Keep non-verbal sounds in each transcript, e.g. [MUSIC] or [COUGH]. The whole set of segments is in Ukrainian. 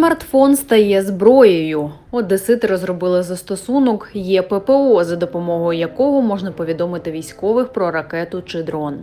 Смартфон стає зброєю. Одесити розробили застосунок ЄППО, за допомогою якого можна повідомити військових про ракету чи дрон.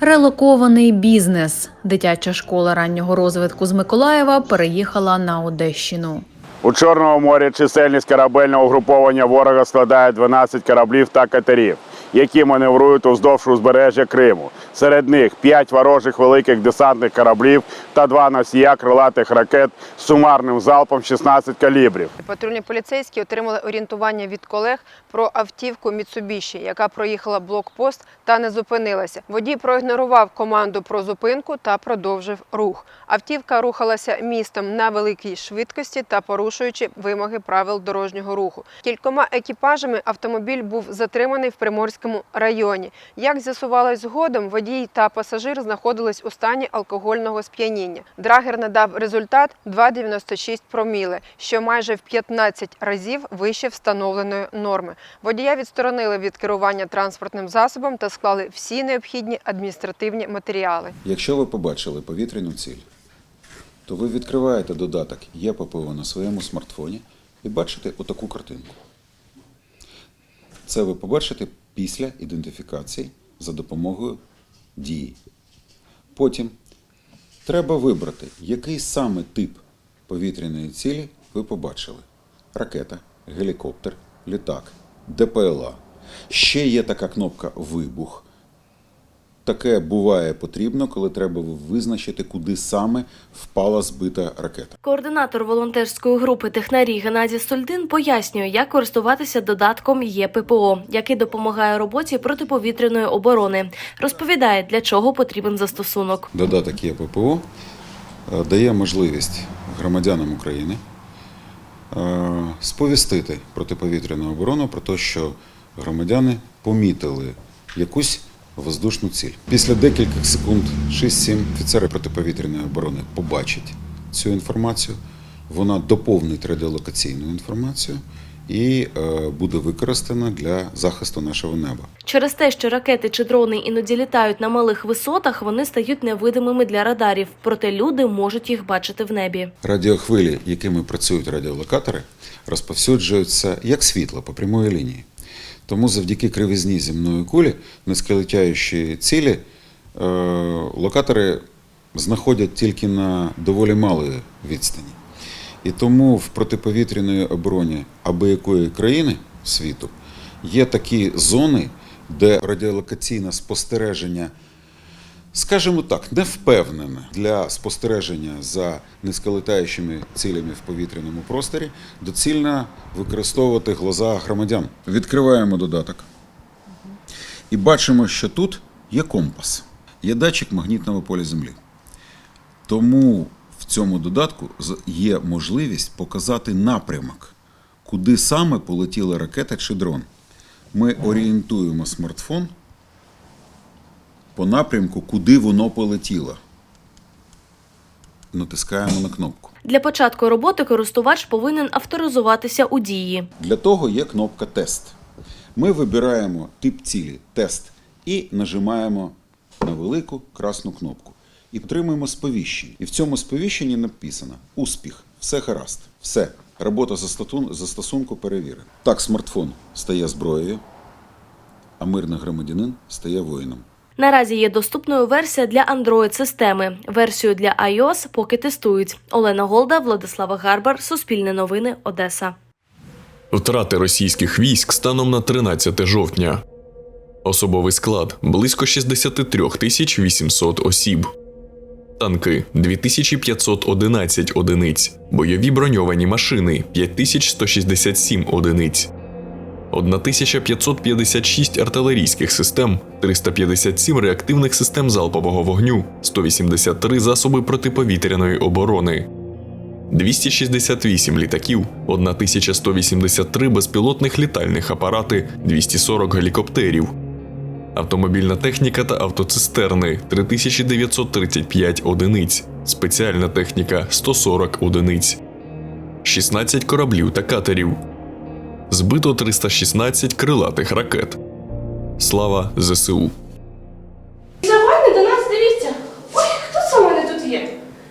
Релокований бізнес. Дитяча школа раннього розвитку з Миколаєва переїхала на Одещину. У Чорному морі чисельність корабельного угруповання ворога складає 12 кораблів та катерів, які маневрують уздовж узбережжя Криму. Серед них 5 ворожих великих десантних кораблів та 2 носія крилатих ракет з сумарним залпом 16 калібрів. Патрульні поліцейські отримали орієнтування від колег про автівку Mitsubishi, яка проїхала блокпост та не зупинилася. Водій проігнорував команду про зупинку та продовжив рух. Автівка рухалася містом на великій швидкості та порушуючи вимоги правил дорожнього руху. Кількома екіпажами автомобіль був затриманий в Приморському районі. Як з'ясувалось згодом, водій та пасажир знаходились у стані алкогольного сп'яніння. Драгер надав результат 2,96 проміли, що майже в 15 разів вище встановленої норми. Водія відсторонили від керування транспортним засобом та склали всі необхідні адміністративні матеріали. Якщо ви побачили повітряну ціль, то ви відкриваєте додаток ЄППО на своєму смартфоні і бачите отаку картинку. Це ви побачите після ідентифікації за допомогою дії. Потім треба вибрати, який саме тип повітряної цілі ви побачили: ракета, гелікоптер, літак, ДПЛА. Ще є така кнопка Вибух. Таке буває потрібно, коли треба визначити, куди саме впала збита ракета. Координатор волонтерської групи технарі Геннадій Сольдин пояснює, як користуватися додатком ЄППО, який допомагає роботі протиповітряної оборони. Розповідає, для чого потрібен застосунок. Додаток ЄППО е, дає можливість громадянам України е, сповістити протиповітряну оборону про те, що громадяни помітили якусь воздушну ціль. Після декількох секунд 6-7 офіцери протиповітряної оборони побачать цю інформацію. Вона доповнить радіолокаційну інформацію і е, буде використана для захисту нашого неба. Через те, що ракети чи дрони іноді літають на малих висотах, вони стають невидимими для радарів, проте люди можуть їх бачити в небі. Радіохвилі, якими працюють радіолокатори, розповсюджуються як світло по прямої лінії. Тому завдяки кривизні земної кулі, низьколетяючі цілі, е, локатори знаходять тільки на доволі малої відстані. І тому в протиповітряної обороні аби якої країни світу є такі зони, де радіолокаційне спостереження скажімо так, не впевнене для спостереження за низьколетаючими цілями в повітряному просторі, доцільно використовувати глаза громадян. Відкриваємо додаток і бачимо, що тут є компас, є датчик магнітного поля Землі. Тому в цьому додатку є можливість показати напрямок, куди саме полетіла ракета чи дрон. Ми орієнтуємо смартфон по напрямку, куди воно полетіло. Натискаємо на кнопку. Для початку роботи користувач повинен авторизуватися у дії. Для того є кнопка Тест. Ми вибираємо тип цілі тест і нажимаємо на велику красну кнопку. І отримуємо сповіщення. І в цьому сповіщенні написано Успіх, все гаразд, все. Робота застосунку перевірена. Так, смартфон стає зброєю, а мирний громадянин стає воїном. Наразі є доступною версія для Android-системи. Версію для iOS поки тестують. Олена Голда, Владислава Гарбар, Суспільне новини, Одеса. Втрати російських військ станом на 13 жовтня. Особовий склад близько 63 тисяч 800 осіб. Танки 2511 одиниць. Бойові броньовані машини 5167 одиниць. 1556 артилерійських систем, 357 реактивних систем залпового вогню, 183 засоби протиповітряної оборони, 268 літаків, 1183 безпілотних літальних апарати, 240 гелікоптерів, автомобільна техніка та автоцистерни 3935 одиниць, спеціальна техніка 140 одиниць, 16 кораблів та катерів, збито 316 крилатих ракет. Слава ЗСУ! Сьогодні до нас дивіться. Ой, хто це у мене тут є?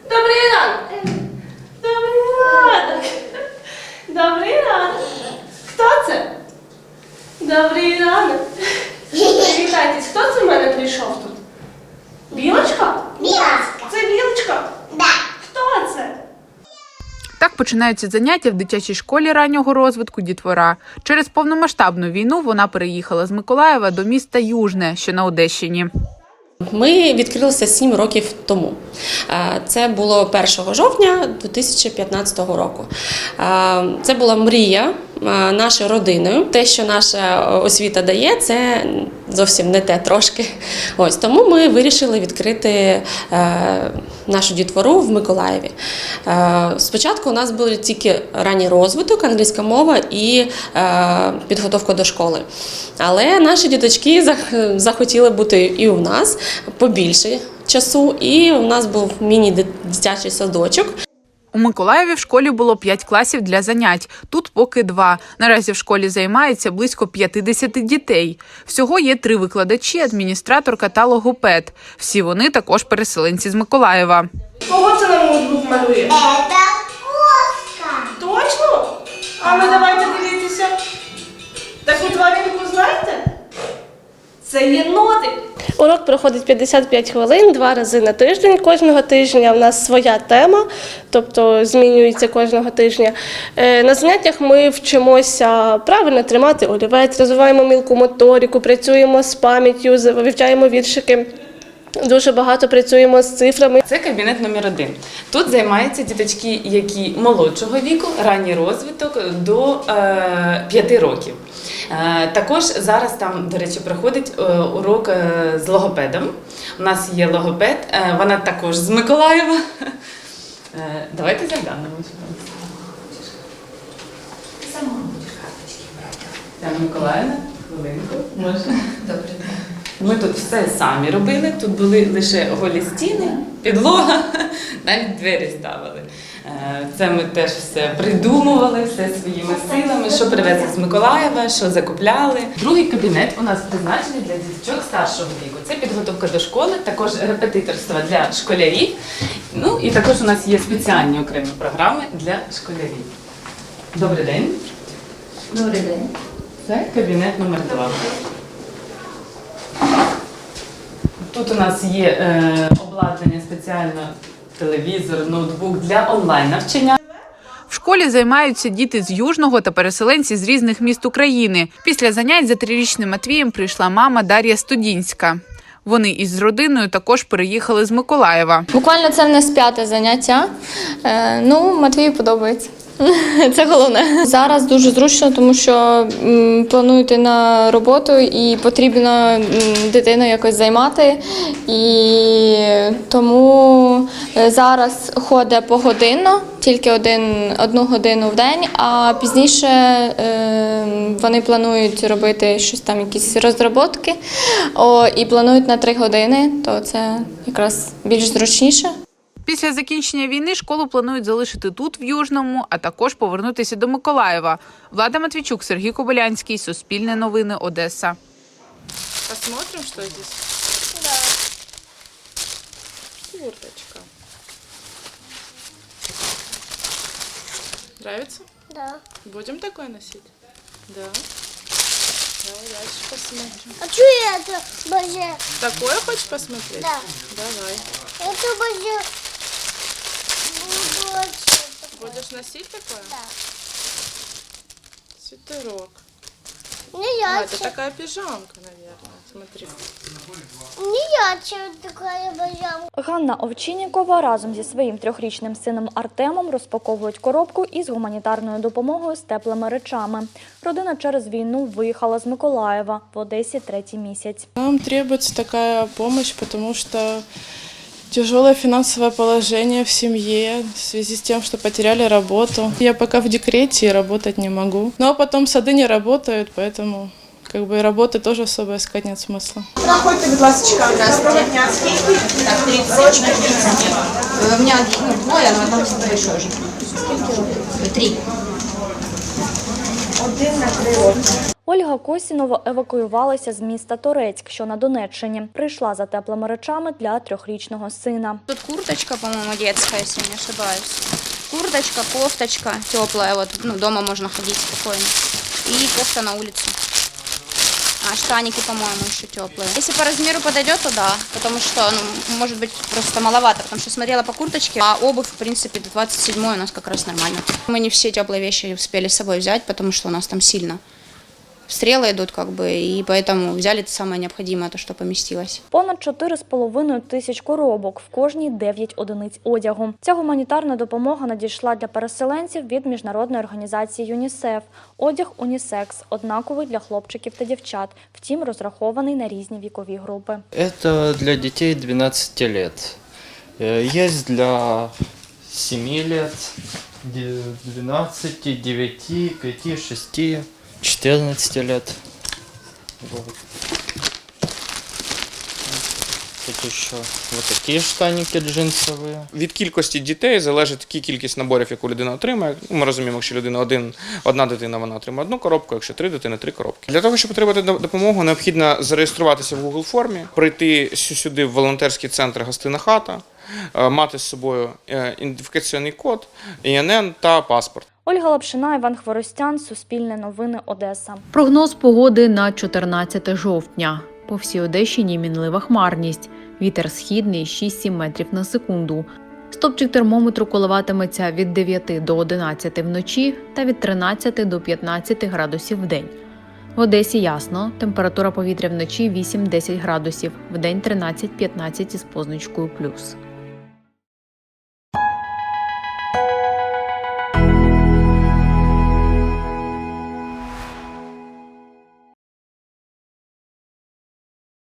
Добрий ранок. Добрий ранок. Привітайтесь, хто це в мене прийшов тут? Білочка? Білочка. Це білочка? Да. Хто це? Так починаються заняття в дитячій школі раннього розвитку дітвора. Через повномасштабну війну вона переїхала з Миколаєва до міста Южне, що на Одещині. Ми відкрилися сім років тому. Це було 1 жовтня 2015 року. Це була мрія е, нашої родини. Те, що наша освіта дає, це зовсім не те трошки. [LAUGHS] Ось тому ми вирішили відкрити е, нашу дітвору в Миколаєві. Е, Спочатку у нас були тільки ранній розвиток, англійська мова і е, підготовка до школи. Але наші діточки [LAUGHS] захотіли бути і у нас побільше часу, і у нас був міні-дитячий садочок. У Миколаєві в школі було 5 класів для занять. Тут поки два. Наразі в школі займається близько 50 дітей. Всього є три викладачі, адміністраторка та логопед. Всі вони також переселенці з Миколаєва. Кого це на малює? Проходить 55 хвилин, два рази на тиждень. Кожного тижня в нас своя тема, тобто змінюється кожного тижня. Е, На заняттях ми вчимося правильно тримати олівець, розвиваємо мілку моторику, працюємо з пам'яттю, вивчаємо віршики. Дуже багато працюємо з цифрами. Це кабінет номер один. Тут займаються діточки, які молодшого віку, ранній розвиток до е, 5 років. Е, також зараз там, до речі, проходить е, урок е, з логопедом. У нас є логопед, е, вона також з Миколаєва. Е, давайте заглянемо сюди. Тетяна Миколаївна, хвилинку, можна? Добре. Ми тут все самі робили. Тут були лише голі стіни, підлога, [LAUGHS] навіть двері ставили. Е, Це ми теж все придумували, все своїми силами, що привезли з Миколаєва, що закупляли. Другий кабінет у нас призначений для діточок старшого віку. Це підготовка до школи, також репетиторство для школярів. Ну і також у нас є спеціальні окремі програми для школярів. Добрий день. Добрий день. Це кабінет номер 2. Тут у нас є е, обладнання спеціально телевізор, ноутбук для онлайн навчання. В школі займаються діти з Южного та переселенці з різних міст України. Після занять за трирічним Матвієм прийшла мама Дар'я Студінська. Вони із родиною також переїхали з Миколаєва. Буквально це в нас п'яте заняття. Е, ну, Матвію подобається. [LAUGHS] Це головне. Зараз дуже зручно, тому що м, планую на роботу і потрібно дитину якось займати. І тому е, зараз ходить погодинно, тільки один, одну годину в день, а пізніше е, вони планують робити щось там, якісь розробки, і планують на три години, то це якраз більш зручніше. Після закінчення війни школу планують залишити тут, в Южному, а також повернутися до Миколаєва. Влада Матвійчук, Сергій Кобилянський, Суспільне новини, Одеса. Посмотрим, що здесь. Курточка. Нравится? Да. Будем такое носить? Да. Давай дальше посмотрим. А что это, боже? Такое хочешь посмотреть? Да. Давай. Это боже. Будешь носить такое? Да. Свитерок. Не А, я, это такая пижамка, наверное. Смотри. не я, чем такая божам. Ганна Овчиннікова разом зі своїм трьохрічним сином Артемом розпаковують коробку із гуманітарною допомогою з теплими речами. Родина через війну виїхала з Миколаєва в Одесі третій місяць. Нам требуется такая помощь, потому что тяжелое финансовое положение в семье в связи с тем, что потеряли работу. Я пока в декрете и работать не могу. Но потом сады не работают, поэтому как бы и работы тоже особо искать нет смысла. Проходьте, будь ласка. Доброго дня. Так, 30. У меня ну, двое, но там большой же. Три. Ольга Косінова евакуювалася з міста Торецьк, що на Донеччині. Прийшла за теплими речами для трьохрічного сина. Тут курточка, по-моему, детская, если не ошибаюсь. Курточка, кофточка теплая, вот, ну, дома можно ходить спокойно. И кофта на улицу. А штаники, по-моему, еще теплые. Если по размеру подойдет, то да, потому что, ну, может быть, просто маловато, потому что смотрела по курточке, а обувь, в принципе, до 27 у нас как раз нормально. Мы не все теплые вещи успели с собой взять, потому что у нас там сильно стрелы идут, как бы, и поэтому взяли то самое необходимое, то, что поместилось. Понад 4,5 тисяч коробок, в кожній 9 одиниць одягу. Ця гуманітарна допомога надійшла для переселенців від міжнародної організації ЮНІСЕФ. Одяг унісекс, однаковий для хлопчиків та дівчат, втім розрахований на різні вікові групи. Это для детей 12 лет. Э, Есть для 7 лет, де- 12, 9, 5, 6, 14 лет. Вот. Тут еще вот такие штаники джинсовые. Від кількості дітей залежить такі кількість наборів, яку людина отримає. Ми розуміємо, якщо людина один, одна дитина, вона отримає одну коробку, якщо три дитини, три коробки. Для того, щоб отримати допомогу, необхідно зареєструватися в Google формі, прийти сюди в волонтерський центр Гостина хата, е, мати з собою е, ідентифікаційний код, ІНН та паспорт. Ольга Лапшина, Іван Хворостян, Суспільне новини, Одеса. Прогноз погоди на 14 жовтня. По всій Одещині мінлива хмарність. Вітер східний 6-7 метрів на секунду. Стопчик термометру коливатиметься від 9 до 11 вночі та від 13 до 15 градусів в день. В Одесі ясно, температура повітря вночі 8-10 градусів, в день 13-15 із позначкою плюс.